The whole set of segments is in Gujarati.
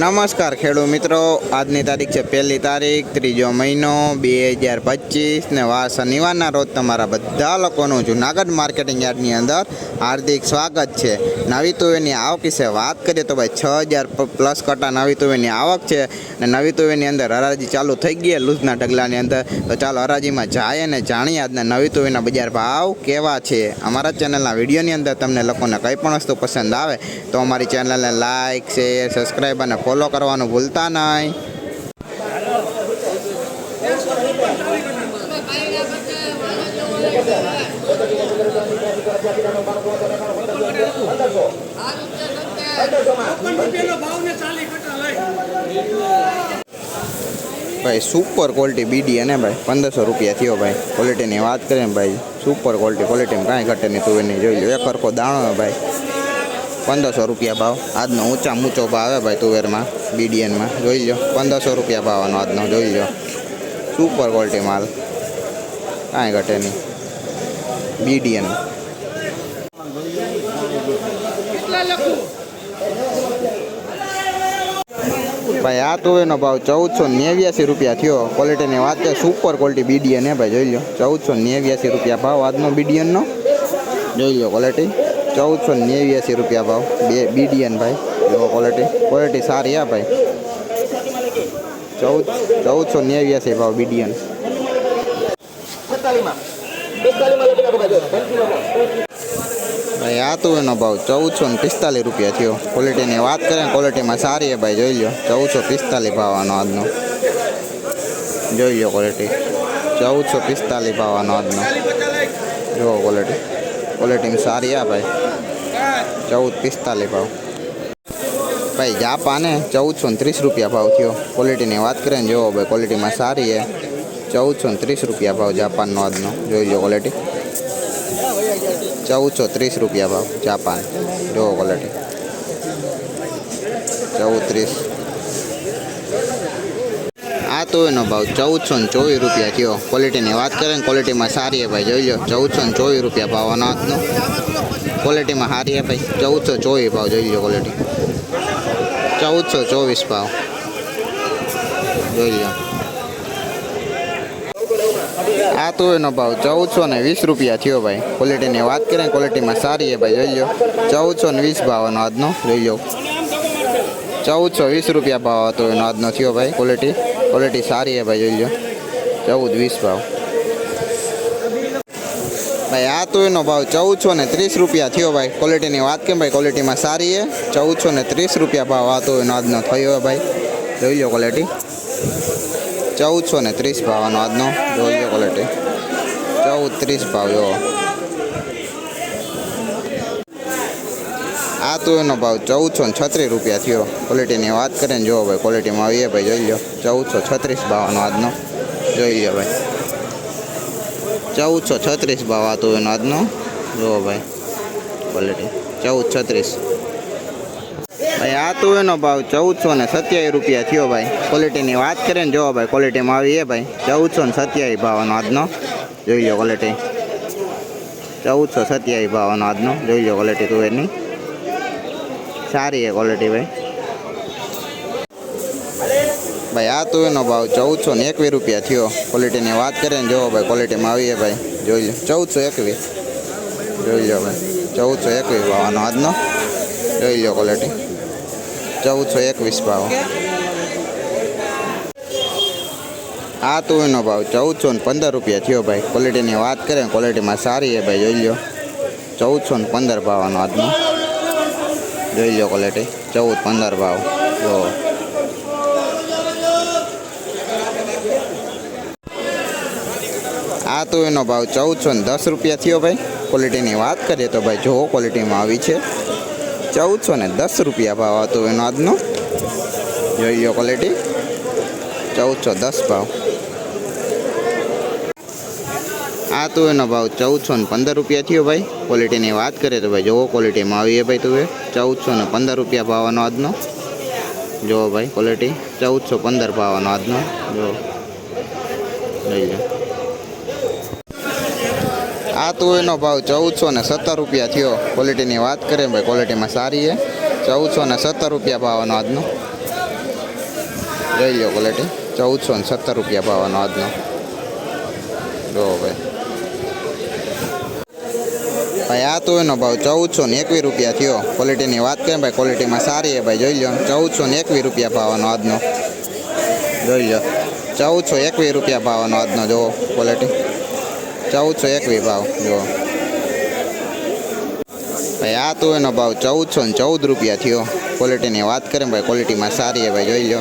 નમસ્કાર ખેડૂત મિત્રો. આજની તારીખ છે પહેલી તારીખ, ત્રીજો મહિનો, બે હજાર પચીસ ને વાર શનિવારના રોજ તમારા બધા લોકોનું જુનાગઢ માર્કેટિંગ યાર્ડની અંદર હાર્દિક સ્વાગત છે. નવી તુવેરની આવક વિશે વાત કરીએ તો ભાઈ છ હજાર પ્લસ કટા નવી તુવેરની આવક છે ને નવી તુવેરની અંદર હરાજી ચાલુ થઈ ગઈ લૂઝના ઢગલાની અંદર. તો ચાલો હરાજીમાં જાય અને જાણીએ આજના નવી તુવેરના બજાર ભાવ કેવા છે. અમારા ચેનલના વિડીયોની અંદર તમને લોકોને કંઈ પણ વસ્તુ પસંદ આવે તો અમારી ચેનલને લાઇક શેર, સબસ્ક્રાઈબ અને ફોલો કરવાનું ભૂલતા નહીં. ભાઈ સુપર ક્વોલિટી બીડી અને ભાઈ? પંદરસો રૂપિયા થયો ભાઈ. ક્વોલિટીની વાત કરીએ ભાઈ સુપર ક્વોલિટી ક્વોલિટીમાં કાંઈ ઘટે નહીં, તું એની જોઈ લો એક સરખો દાણો ભાઈ. પંદરસો રૂપિયા ભાવ. આજનો ઊંચા ઊંચો ભાવ આવે ભાઈ તુવેરમાં બીડીએનમાં જોઈ લો પંદરસો રૂપિયા ભાવનો આજનો, જોઈ લો સુપર ક્વોલિટી માલ. કાંઈ ઘટે નહીં. બીડીએન ભાઈ, આ તુવેરનો ભાવ ચૌદસો નેવ્યાસી રૂપિયા થયો. ક્વોલિટીની વાત છે સુપર ક્વોલિટી બીડીએન હે ભાઈ, જોઈ લો ચૌદસો નેવ્યાસી રૂપિયા ભાવ આજનો બીડીએનનો જોઈ લો ક્વોલિટી ચૌદસો નેવ્યાસી રૂપિયા ભાવ. બે બીડીએન ભાઈ, એવો ક્વોલિટી ક્વોલિટી સારી હા ભાઈ. ચૌદ, ચૌદસો નેવ્યાસી ભાવ બીડીએન ભાઈ, આ તો એનો ભાવ ચૌદસો ને પિસ્તાલીસ રૂપિયા થયો. ક્વોલિટીની વાત કરીએ ક્વોલિટીમાં સારી છે ભાઈ, જોઈ લો ચૌદસો પિસ્તાલીસ ભાવનો આજનો. જોઈ લો ક્વોલિટી ચૌદસો પિસ્તાલીસ ભાવનો આજનો. જુઓ ક્વોલિટી ક્વોલિટીમાં સારી આ ભાઈ ચૌદ પિસ્તાલીસ ભાવ ભાઈ જાપાને ચૌદસો ને ત્રીસ રૂપિયા ભાવ થયો ક્વોલિટીની વાત કરીએ ને જુઓ ભાઈ ક્વોલિટીમાં સારી છે ચૌદસો ને ત્રીસ રૂપિયા ભાવ જાપાનનો આજનો જોઈ લો ક્વોલિટી ચૌદસો ત્રીસ રૂપિયા ભાવ જાપાન જુઓ ક્વોલિટી ચૌદ ત્રીસ આ તો એનો ભાવ ચૌદસો ને ચોવીસ રૂપિયા થયો. ક્વોલિટીની વાત કરે ને ક્વોલિટીમાં સારી ભાઈ, જોઈ લો. ચૌદસો ને ચોવીસ રૂપિયા ભાવ અનાજનો ક્વોલિટીમાં સારી ભાઈ. ચૌદસો ચોવીસ ભાવ જોઈ લો ક્વોલિટી ચૌદસો ચોવીસ ભાવ. જોઈ લો. આ તો એનો ભાવ ચૌદસો ને વીસ રૂપિયા થયો ભાઈ. ક્વોલિટીની વાત કરીએ ને ક્વોલિટીમાં સારી છે ભાઈ, જોઈ લો. ચૌદસો ને વીસ ભાવનો આજનો, જોઈ લો. ચૌદસો વીસ રૂપિયા ભાવ હતો એનો આજનો થયો ભાઈ ક્વોલિટી ક્વોલિટી સારી છે ભાઈ, જોઈ લો ચૌદ વીસ ભાવ. ભાઈ, આ તો એનો ભાવ ચૌદસો ને ત્રીસ રૂપિયા થયો ભાઈ. ક્વોલિટીની વાત કેમ ભાઈ? ક્વોલિટીમાં સારી છે. ચૌદસો ને ત્રીસ રૂપિયા ભાવ આ તો એનો આજનો થયો ભાઈ. જોઈ લો ક્વોલિટી ચૌદસો ને ત્રીસ ભાવનો આજનો. જોઈ લો ક્વોલિટી ચૌદ ત્રીસ ભાવ, જો. આ તો એનો ભાવ ચૌદસો ને છત્રીસ રૂપિયા થયો. ક્વોલિટીની વાત કરીએ ને જોવો ભાઈ ક્વોલિટીમાં આવીએ ભાઈ, જોઈ લો ચૌદસો છત્રીસ ભાવનો આજનો. જોઈ લો ભાઈ. ચૌદસો છત્રીસ ભાવ આ એનો આજનો. જુઓ ભાઈ ક્વોલિટી ચૌદ છત્રીસ. ભાઈ, આ તો એનો ભાવ ચૌદસો ને સત્યાવીસ રૂપિયા થયો ભાઈ. ક્વોલિટીની વાત કરીએ ને જોવો ભાઈ ક્વોલિટીમાં આવીએ ભાઈ. ચૌદસો ને સત્યાવીસ ભાવનો આજનો. જોઈ લો ક્વોલિટી ચૌદસો સત્યાવીસ ભાવનો આજનો. જોઈ લો ક્વોલિટી તુવેરની સારી છે ક્વોલિટી ભાઈ. ભાઈ, આ તો એનો ભાવ ચૌદસો ને એકવીસ રૂપિયા થયો. ક્વોલિટીની વાત કરીએ ને જોવો ભાઈ ક્વોલિટીમાં આવીએ ભાઈ. જોઈ લો. ચૌદસો એકવીસ. જોઈ લો ભાઈ. ચૌદસો એકવીસ ભાવનો આજનો. જોઈ લો ક્વોલિટી ચૌદસો એકવીસ ભાવ. આ તો એનો ભાવ ચૌદસો ને પંદર રૂપિયા થયો ભાઈ. ક્વોલિટીની વાત કરીએ ને ક્વોલિટીમાં સારી છે ભાઈ, જોઈ લો. ચૌદસો ને પંદર ભાવનો આજનો. જોઈ લો ક્વોલિટી ચૌદ, પંદર ભાવ. જો. આ તો એનો ભાવ ચૌદસો ને દસ રૂપિયા થયો ભાઈ. ક્વોલિટીની વાત કરીએ તો ભાઈ જો ક્વોલિટીમાં આવી છે. ચૌદસો ને દસ રૂપિયા ભાવ હતો એનો આજનો. જોઈ લો ક્વોલિટી ચૌદસો દસ ભાવ. આ તો એનો ભાવ ચૌદસો ને પંદર રૂપિયા થયો ભાઈ. ક્વોલિટીની વાત કરીએ તો ભાઈ જોવો ક્વોલિટીમાં આવીએ ભાઈ તું ચૌદસો ને પંદર રૂપિયા ભાવનો આજનો. જુઓ ભાઈ ક્વોલિટી ચૌદસો પંદર ભાવનો આજનો. જો જોઈ લો. આ તો એનો ભાવ ચૌદસો ને સત્તર રૂપિયા થયો. ક્વોલિટીની વાત કરીએ ભાઈ ક્વોલિટીમાં સારી છે. ચૌદસો ને સત્તર રૂપિયા ભાવનો આજનો. જોઈ લો ક્વોલિટી ચૌદસો ને સત્તર રૂપિયા ભાવનો આજનો. જો ભાઈ ભાઈ આ તો એનો ભાવ ચૌદસો ને એકવીસ રૂપિયા થયો. ક્વોલિટીની વાત કરીએ ભાઈ ક્વોલિટીમાં સારી છે ભાઈ, જોઈ લો ચૌદસો ને એકવીસ રૂપિયા ભાવનો આજનો. જોઈ લો ચૌદસો એકવીસ રૂપિયા ભાવનો આજનો, જુઓ ક્વોલિટી ચૌદસો એકવીસ ભાવ, જુઓ. ભાઈ, આ તો એનો ભાવ ચૌદસો ને ચૌદ રૂપિયા થયો. ક્વોલિટીની વાત કરીએ ભાઈ ક્વોલિટીમાં સારી છે ભાઈ, જોઈ લો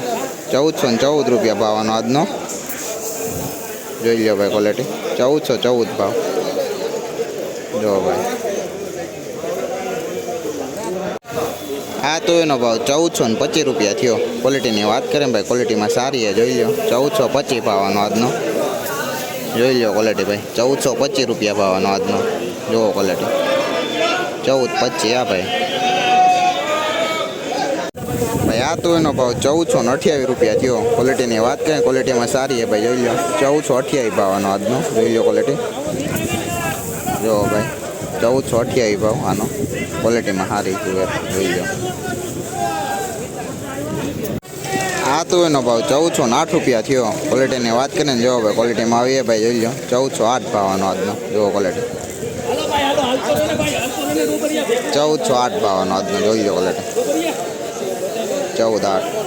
ચૌદસો ને ચૌદ રૂપિયા ભાવનો આજનો. જોઈ લો ભાઈ ક્વોલિટી ચૌદસો ચૌદ ભાવ. જો ભાઈ. આ તો એનો ભાવ ચૌદસો ને પચીસ રૂપિયા થયો. ક્વોલિટીની વાત કરીએ ભાઈ ક્વોલિટીમાં સારી છે જોઈ લો ચૌદસો પચીસ ભાવાનો આજનો. જોઈ લો ક્વોલિટી ભાઈ. ચૌદસો પચીસ રૂપિયા ભાવવાનો આજનો. જુઓ ક્વોલિટી ચૌદ પચીસ આ ભાઈ. ભાઈ, આ તો એનો ભાવ ચૌદસો ને અઠ્યાવીસ રૂપિયા થયો. ક્વોલિટીની વાત કરીએ ક્વોલિટીમાં સારી છે ભાઈ, જોઈ લો ચૌદસો અઠ્યાવીસ ભાવવાનો આજનો. જોઈ લો ક્વોલિટી જુઓ ભાઈ. ચૌદસો અઠ્યાવી ભાવ આનો ક્વોલિટીમાં સારી તુવેર જોઈ જાઓ આ તો એનો ભાવ ચૌદસો ને આઠ રૂપિયા થયો. ક્વોલિટીની વાત કરીને જો ભાઈ ક્વોલિટીમાં આવીએ ભાઈ, જોઈ લો. ચૌદસો આઠ ભાવનો આજનો. જોવો ક્વોલિટી ચૌદસો આઠ ભાવનો આજનો, જોઈ લો ક્વોલિટી ચૌદ આઠ.